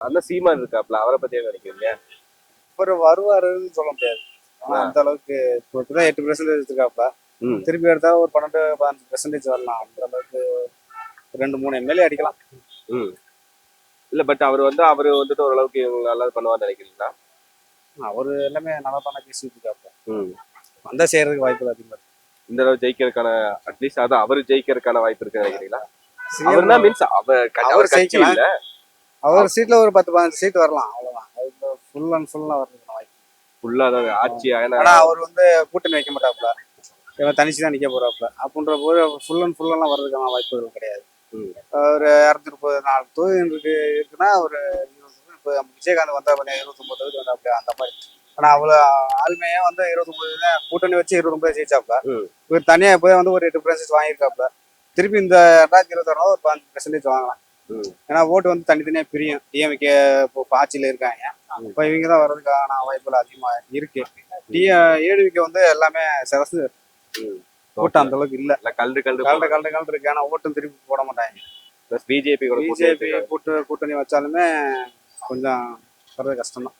அந்த சீமான் இருக்காப்ல அவரை பத்தி என்ன நினைக்கிறீங்க? ஒரு வருவாருன்னு சொல்ல முடியாது. அந்த அளவுக்கு இப்பதான் எட்டு பெர்சன்டேஜ் ம். திருப்பி எடுத்தா ஒரு பன்னெண்டு பதினஞ்சு பெர்சன்டேஜ் வரலாம். அந்த அளவுக்கு ரெண்டு மூணு எம்எல்ஏ அடிக்கலாம். ம். இல்ல பட் அவர் வந்து அவர் வந்துட்டு ஓரளவுக்கு இவங்க நல்லா பண்ணுவான்னு நினைக்கிறீங்களா? அவரு எல்லாமே நல்லா தானே பேசிட்டு இருக்காப்ல ம். வந்தா செய்யறதுக்கு வாய்ப்பு அதிகமா இருக்கு. இந்த தடவை ஜெயிக்கிறதுக்கான அட்லீஸ்ட் அதான் அவர் ஜெயிக்கிறதுக்கான வாய்ப்பு இருக்குன்னு நினைக்கிறீங்களா? அவர்னா மீன்ஸ் அவர் அவர் கட்சி. இல்ல அவர் சீட்ல ஒரு பத்து பதினஞ்சு சீட் வரலாம் அவ்வளவுதான். அது ஃபுல் அண்ட் ஃபுல்லா வர்றதுக்கு வாய்ப்பு ஃபுல்லா தான் ஆட்சி ஆனா அவர் வந்து கூட்டணி வைக்க மாட்டாப்ல இவன் தனிச்சு தான் நிக்க போறாப்ல அப்படின்ற போது ஃபுல் அண்ட் ஃபுல் எல்லாம் வர்றதுக்கான வாய்ப்புகள் கிடையாது. ஒரு இரநூத்தி முப்பது நாலு தொகுதி இருக்கு இருக்குன்னா ஒரு இருபது இப்போ விஜயகாந்த் வந்தா பண்ண இருபத்தொன்பது தொகுதி வந்தாப்ல அந்த மாதிரி. ஆனா அவ்வளவு ஆளுமையா வந்து இருபத்தொன்பது தான் கூட்டணி வச்சு இருபத்தொன்பது ஜெயிச்சாப்ல. இவர் தனியா இப்போ வந்து ஒரு எட்டு பர்சன்டேஜ் வாங்கியிருக்காப்ல திருப்பி இந்த ரெண்டாயிரத்தி இருபத்தாறு ஒரு பதினஞ்சு பர்சன்டேஜ் வாங்கலாம். ஏன்னா ஓட்டு வந்து தனித்தனியா பிரியும். டிஎம்கே இப்போ ஆட்சியில இருக்காங்க. இப்போ இவங்க தான் வர்றதுக்கான வாய்ப்புகள் அதிகமா இருக்கு. டி ஏடிவிக்கு வந்து எல்லாமே சிறசு. ஓட்டு அந்த அளவுக்கு இல்ல. இல்ல கல்டு கல்டு கலண்ட கலண்ட கலண்டு இருக்கு. ஆனா ஓட்டும் திருப்பி போட மாட்டாங்க. பிஜேபி கூட பிஜேபி கூட்டு கூட்டணி வச்சாலுமே கொஞ்சம் வர்றது கஷ்டம் தான்